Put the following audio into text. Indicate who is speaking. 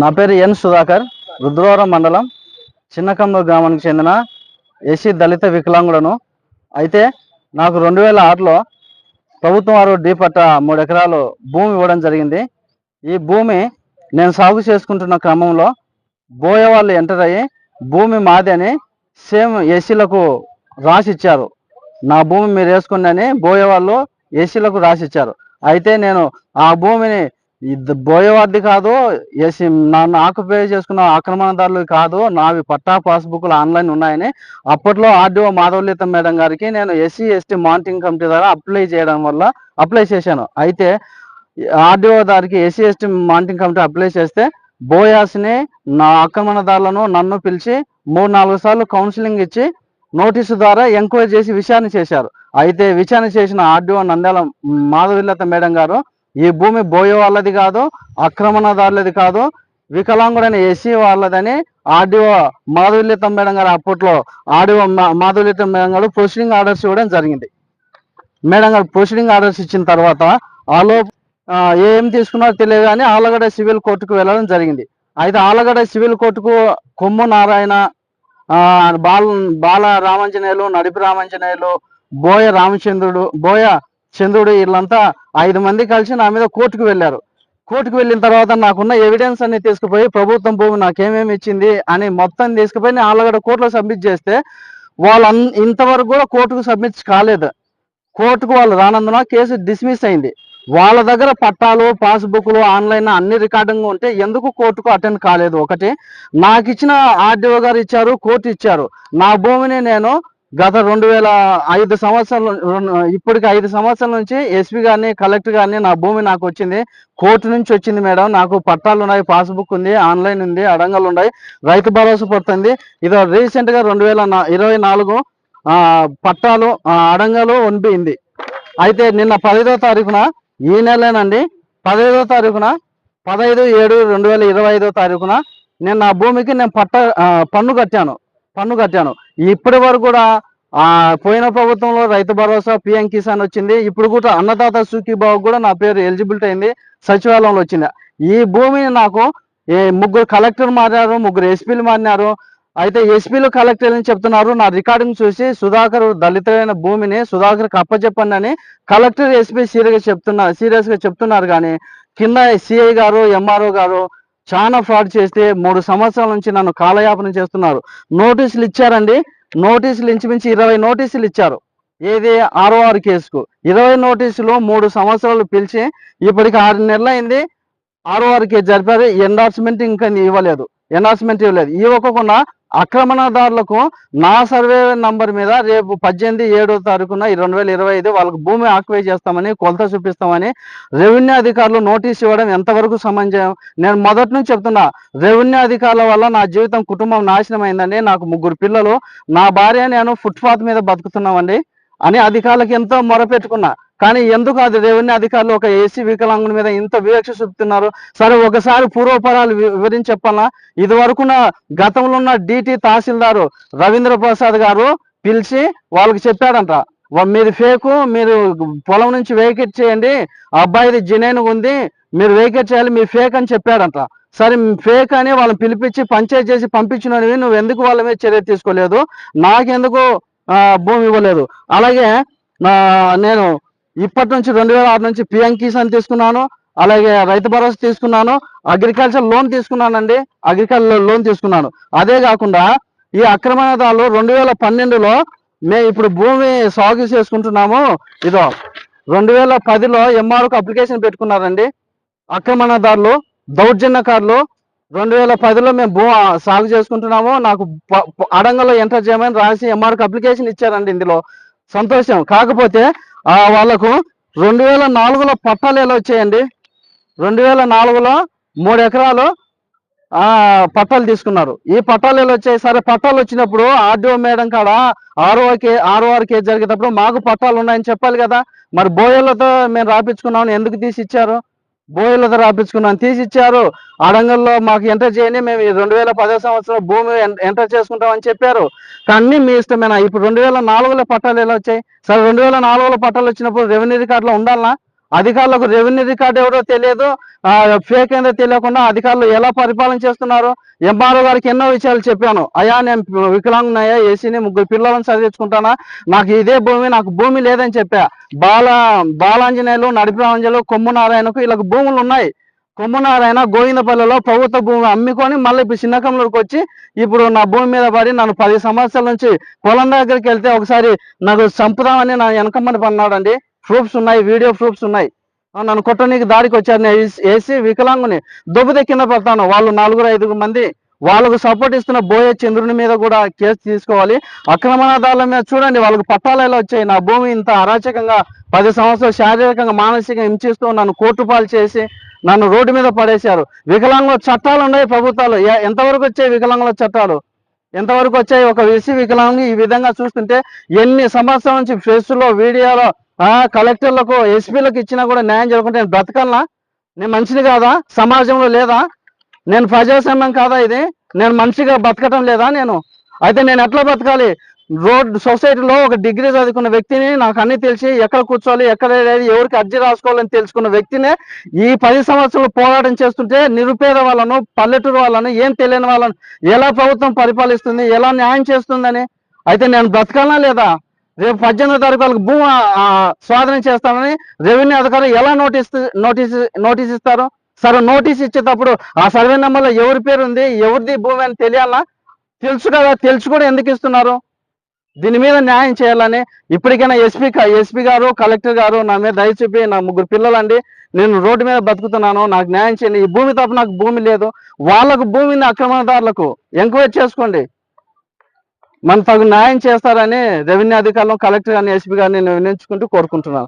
Speaker 1: నా పేరు ఎన్ సుధాకర్ రుద్రవరం మండలం చిన్నకమ్మ గ్రామానికి చెందిన ఎస్సీ దళిత వికలాంగులను. అయితే నాకు రెండు వేల ఆరులో ప్రభుత్వం వారు డీ పట్ట మూడు ఎకరాలు భూమి ఇవ్వడం జరిగింది. ఈ భూమి నేను సాగు చేసుకుంటున్న క్రమంలో బోయ వాళ్ళు ఎంటర్ అయ్యి భూమి మాది అని సేమ్ ఎస్సీలకు రాసి ఇచ్చారు. నా భూమి మీరు వేసుకోండి అని బోయ వాళ్ళు ఎస్సీలకు రాసి ఇచ్చారు. అయితే నేను ఆ భూమిని ఇది బోయవాడిది కాదు ఎస్ నన్ను ఆక్యుపై చేసుకున్న ఆక్రమణదారులు కాదు నావి పట్టా పాస్బుక్లు ఆన్లైన్ ఉన్నాయని అప్పట్లో ఆర్డీఓ మాధవలీత మేడం గారికి నేను ఎస్సీ ఎస్టీ మానిటరింగ్ కమిటీ ద్వారా అప్లై చేయడం వల్ల అప్లై చేశాను. అయితే ఆర్డీఓ దారికి SC ST monitoring committee apply చేస్తే బోయాస్ని నా ఆక్రమణదారులను నన్ను పిలిచి మూడు నాలుగు సార్లు కౌన్సిలింగ్ ఇచ్చి నోటీసు ద్వారా ఎంక్వైరీ చేసి విచారణ చేశారు. అయితే విచారణ చేసిన ఆర్డీఓ నంద్యాల మాధవిల్లత మేడం గారు ఈ భూమి బోయే వాళ్ళది కాదు ఆక్రమణదారులది కాదు. వికలాంగుడైన ఎస్సీ వాళ్ళదని ఆర్డీఓ మాధవిల్లితం మేడం గారు అప్పట్లో ఆర్డీఓ మాధవిల్లితం మేడం గారు ప్రొసీడింగ్ ఆర్డర్స్ ఇవ్వడం జరిగింది. మేడం గారు ప్రొసీడింగ్ ఆర్డర్స్ ఇచ్చిన తర్వాత ఆలో ఏం తీసుకున్నారో తెలియదు కానీ ఆలగడ్డ సివిల్ కోర్టుకు వెళ్ళడం జరిగింది. అయితే ఆలగడ్డ సివిల్ కోర్టుకు కొమ్ము నారాయణ బాల బాల రామాంజనేయులు నడిపి రామాంజనేయులు బోయ రామచంద్రుడు బోయ చంద్రుడు వీళ్ళంతా ఐదు మంది కలిసి నా మీద కోర్టుకు వెళ్ళారు. కోర్టుకు వెళ్ళిన తర్వాత నాకున్న ఎవిడెన్స్ అన్ని తీసుకుపోయి ప్రభుత్వం భూమి నాకేమేమి ఇచ్చింది అని మొత్తం తీసుకుపోయి నేను ఆళ్ళగడ కోర్టులో సబ్మిట్ చేస్తే వాళ్ళు ఇంతవరకు కూడా కోర్టుకు సబ్మిట్ కాలేదు. కోర్టుకు వాళ్ళు రానందున కేసు డిస్మిస్ అయింది. వాళ్ళ దగ్గర పట్టాలు పాస్బుక్లు ఆన్లైన్ అన్ని రికార్డింగ్ ఉంటే ఎందుకు కోర్టుకు అటెండ్ కాలేదు? ఒకటి నాకు ఇచ్చిన ఆర్డీఓ గారు ఇచ్చారు కోర్టు ఇచ్చారు. నా భూమిని నేను గత రెండు వేల ఐదు సంవత్సరాలు ఇప్పటికి ఐదు సంవత్సరాల నుంచి ఎస్పీ గారిని కలెక్టర్ గారిని నా భూమి నాకు వచ్చింది. కోర్టు నుంచి వచ్చింది మేడం. నాకు పట్టాలు ఉన్నాయి పాస్బుక్ ఉంది ఆన్లైన్ ఉంది అడంగలు ఉన్నాయి. రైతు భరోసా పడుతుంది. ఇది రీసెంట్గా రెండు వేల ఇరవై నాలుగు పట్టాలు అడంగలు ఉంది అయితే నిన్న పదహైదో తారీఖున ఈ నెలనండి పదహైదో తారీఖున పదహైదు ఏడు రెండు వేల ఇరవై ఐదో తారీఖున నేను నా భూమికి నేను పట్ట పన్ను కట్టాను. పన్ను కట్టాను. ఇప్పటి వరకు కూడా ఆ పోయిన ప్రభుత్వంలో రైతు భరోసా పిఎం కిసాన్ వచ్చింది. ఇప్పుడు కూడా అన్నదాత సుఖీబాబు కూడా నా పేరు ఎలిజిబిలిటీ అయింది. సచివాలయంలో వచ్చింది ఈ భూమిని నాకు ఏ ముగ్గురు కలెక్టర్ మారినారు ముగ్గురు ఎస్పీలు మారినారు. అయితే ఎస్పీలు కలెక్టర్ అని చెప్తున్నారు? నా రికార్డింగ్ చూసి సుధాకర్ దళితులైన భూమిని సుధాకర్ అప్పచెప్పండి అని కలెక్టర్ ఎస్పీ సీరియస్ చెప్తున్నారు సీరియస్గా చెప్తున్నారు కానీ కింద సిఐ గారు ఎంఆర్ఓ గారు చాలా ఫ్రాడ్ చేస్తే మూడు సంవత్సరాల నుంచి నన్ను కాలయాపన చేస్తున్నారు. నోటీసులు ఇచ్చారండి. నోటీసులు ఇంచుమించి ఇరవై నోటీసులు ఇచ్చారు. ఏది? ఆర్ఓఆర్ కేసుకు. ఇరవై నోటీసులు మూడు సంవత్సరాలు పిలిచి ఇప్పటికి ఆరు నెలలు అయింది. ఆర్ఓఆర్ కేసు జరిపారు. ఎండార్స్మెంట్ ఇంకా ఇవ్వలేదు. ఎండార్స్మెంట్ ఇవ్వలేదు. ఇవ్వకుండా ఆక్రమణదారులకు నా సర్వే నంబర్ మీద రేపు పద్దెనిమిది ఏడో తారీఖున రెండు వేల ఇరవై ఐదు వాళ్ళకి భూమి ఆక్యుపై చేస్తామని కొలత చూపిస్తామని రెవెన్యూ అధికారులు నోటీస్ ఇవ్వడం ఎంతవరకు సమంజయం నేను మొదటి నుంచి చెప్తున్నా రెవెన్యూ అధికారుల వల్ల నా జీవితం కుటుంబం నాశనం అయిందండి నాకు ముగ్గురు పిల్లలు నా భార్య నేను ఫుట్పాత్ మీద బతుకుతున్నామండి అని అధికారులకు ఎంతో మొరపెట్టుకున్నా. కానీ ఎందుకు అది రెవెన్యూ అధికారులు ఒక ఏసీ వికలాంగుల మీద ఇంత వివక్ష చూపుతున్నారు? సరే ఒకసారి పూర్వపరాలు వివరించి చెప్పాలా? ఇది వరకున్న గతంలో ఉన్న డిటి తహసీల్దారు రవీంద్ర ప్రసాద్ గారు పిలిచి వాళ్ళకి చెప్పాడంట మీది ఫేకు మీరు పొలం నుంచి వేకెట్ చేయండి ఆ అబ్బాయిది జినేన్ ఉంది మీరు వేకెట్ చేయాలి మీ ఫేక్ అని చెప్పాడంట. సరే ఫేక్ అని వాళ్ళని పిలిపించి పంచాయతీ చేసి పంపించినవి నువ్వు ఎందుకు వాళ్ళ మీద చర్య తీసుకోలేదు? నాకెందుకు భూమి ఇవ్వలేదు? అలాగే నేను ఇప్పటి నుంచి రెండు వేల ఆరు నుంచి పిఎం కిసాన్ తీసుకున్నాను అలాగే రైతు భరోసా తీసుకున్నాను అగ్రికల్చర్ లోన్ తీసుకున్నానండి అగ్రికల్చర్ లోన్ తీసుకున్నాను. అదే కాకుండా ఈ అక్రమణదారులు రెండు వేల పన్నెండులో మేము ఇప్పుడు భూమి సాగు చేసుకుంటున్నాము. ఇదో రెండు వేల పదిలో ఎంఆర్ఓకి అప్లికేషన్ పెట్టుకున్నారండి. అక్రమణదారులు దౌర్జన్యకారులు రెండు వేల పదిలో మేము భూ సాగు చేసుకుంటున్నాము. నాకు ప- అడంగలో ఎంటర్ చేయమని రాసి ఎంఆర్కు అప్లికేషన్ ఇచ్చారండి ఇందులో. సంతోషం. కాకపోతే వాళ్ళకు రెండు వేల నాలుగులో పట్టాలు ఎలా వచ్చాయండి? రెండు వేల నాలుగులో మూడు ఎకరాలు పట్టాలు తీసుకున్నారు. ఈ పట్టాలు ఎలా వచ్చాయి? సరే పట్టాలు వచ్చినప్పుడు ఆర్డీఓ మేడం కాడ ఆర్ఓకే ఆర్ఓఆర్ కేజీ జరిగేటప్పుడు మాకు పట్టాలు ఉన్నాయని చెప్పాలి కదా. మరి బోయలతో మేము రాపించుకున్నామని ఎందుకు తీసి ఇచ్చారు బోయలతో రాపించుకున్నాం తీసి ఇచ్చారు అడంగల్లో మాకు ఎంటర్ చేయని మేము రెండు వేల పదో సంవత్సరం భూమి ఎన్- ఎంటర్ చేసుకుంటామని చెప్పారు. కానీ మీ ఇష్టమేనా? ఇప్పుడు రెండు వేల నాలుగులో పట్టాలు ఎలా వచ్చాయి? సరే రెండు వేల నాలుగులో పట్టాలు వచ్చినప్పుడు రెవెన్యూ రికార్డులో ఉండాలనా? అధికారులకు రెవెన్యూ రికార్డు ఎవరో తెలియదు ఫేక్ ఏందో తెలియకుండా అధికారులు ఎలా పరిపాలన చేస్తున్నారు ఎంఆర్ఓ గారికి ఎన్నో విషయాలు చెప్పాను. అయ్యా నేను వికలాంగునయ్యా ఏసీని ముగ్గురు పిల్లలను చదివించుకుంటానా? నాకు ఇదే భూమి నాకు భూమి లేదని చెప్పా. బాల బాలాంజనేయులు నడిపిరాంజలు కొమ్ము నారాయణకు ఇలా భూములు ఉన్నాయి. కొమ్ము నారాయణ గోవిందపల్లిలో ప్రభుత్వ భూమి అమ్ముకొని మళ్ళీ ఇప్పుడు చిన్నకంలోకి వచ్చి ఇప్పుడు నా భూమి మీద పడి నన్ను పది సంవత్సరాల నుంచి పొలం దగ్గరికి వెళ్తే ఒకసారి నాకు చంపుదామని నా వెనకమ్మని పన్నాడండి. ప్రూఫ్స్ ఉన్నాయి వీడియో ప్రూఫ్స్ ఉన్నాయి. నన్ను కొట్టనీకి దారికి వచ్చారు. నేను వేసి ఏసీ వికలాంగుని దుబ్బుతే కింద పెడతాను. వాళ్ళు నలుగురు ఐదుగురు మంది వాళ్ళకు సపోర్ట్ ఇస్తున్న బోయే చంద్రుని మీద కూడా కేసు తీసుకోవాలి. అక్రమణదారుల మీద చూడండి. వాళ్ళకి పట్టాలు ఎలా వచ్చాయి? నా భూమి ఇంత అరాచకంగా పది సంవత్సరాలు శారీరకంగా మానసికంగా హింసిస్తూ నన్ను కోర్టు పాలు చేసి నన్ను రోడ్డు మీద పడేశారు. వికలాంగుల చట్టాలు ఉన్నాయి ప్రభుత్వాలు. ఎంతవరకు వచ్చాయి వికలాంగుల చట్టాలు? ఎంతవరకు వచ్చాయి? ఒక విసి వికలాంగి ఈ విధంగా చూస్తుంటే ఎన్ని సంవత్సరాల నుంచి ఫేస్లో వీడియోలో ఆ కలెక్టర్లకు ఎస్పీలకు ఇచ్చినా కూడా న్యాయం జరగకుంటే నేను బ్రతకల్నా? నేను మనిషిని కాదా? సమాజంలో లేదా? నేను ప్రజాస్వామ్యం కాదా ఇది? నేను మనిషిగా బతకటం లేదా నేను? అయితే నేను ఎట్లా బతకాలి? రోడ్ సొసైటీలో ఒక డిగ్రీ చదువుకున్న వ్యక్తిని నాకు అన్ని తెలిసి ఎక్కడ కూర్చోవాలి ఎక్కడ లేదు ఎవరికి అర్జీ రాసుకోవాలని తెలుసుకున్న వ్యక్తినే ఈ పది సంవత్సరాలు పోరాటం చేస్తుంటే నిరుపేద వాళ్ళను పల్లెటూరు వాళ్ళను ఏం తెలియని వాళ్ళను ఎలా ప్రభుత్వం పరిపాలిస్తుంది ఎలా న్యాయం చేస్తుందని? అయితే నేను బ్రతకాలనా లేదా? రేపు పద్దెనిమిది తారీఖు వాళ్ళకి భూమి స్వాధీనం చేస్తామని రెవెన్యూ అధికారులు ఎలా నోటీస్ నోటీస్ నోటీస్ ఇస్తారు? సరే నోటీస్ ఇచ్చేటప్పుడు ఆ సర్వే నెంబర్లో ఎవరి పేరు ఉంది ఎవరిది భూమి అని తెలియాలా? తెలుసు కదా తెలుసు కూడా ఎందుకు ఇస్తున్నారు? దీని మీద న్యాయం చేయాలని ఇప్పటికైనా ఎస్పీ ఎస్పీ గారు కలెక్టర్ గారు నా మీద దయచూపి నా ముగ్గురు పిల్లలండి నేను రోడ్డు మీద బతుకుతున్నాను నాకు న్యాయం చేయండి. ఈ భూమి తప్ప నాకు భూమి లేదు. వాళ్ళకు భూమిని అక్రమదారులకు ఎంక్వైరీ చేసుకోండి. మన తగు న్యాయం చేస్తారని రెవెన్యూ అధికారులు కలెక్టర్ గారిని ఎస్పీ గారిని నేను వినియోగించుకుంటూ కోరుకుంటున్నాను.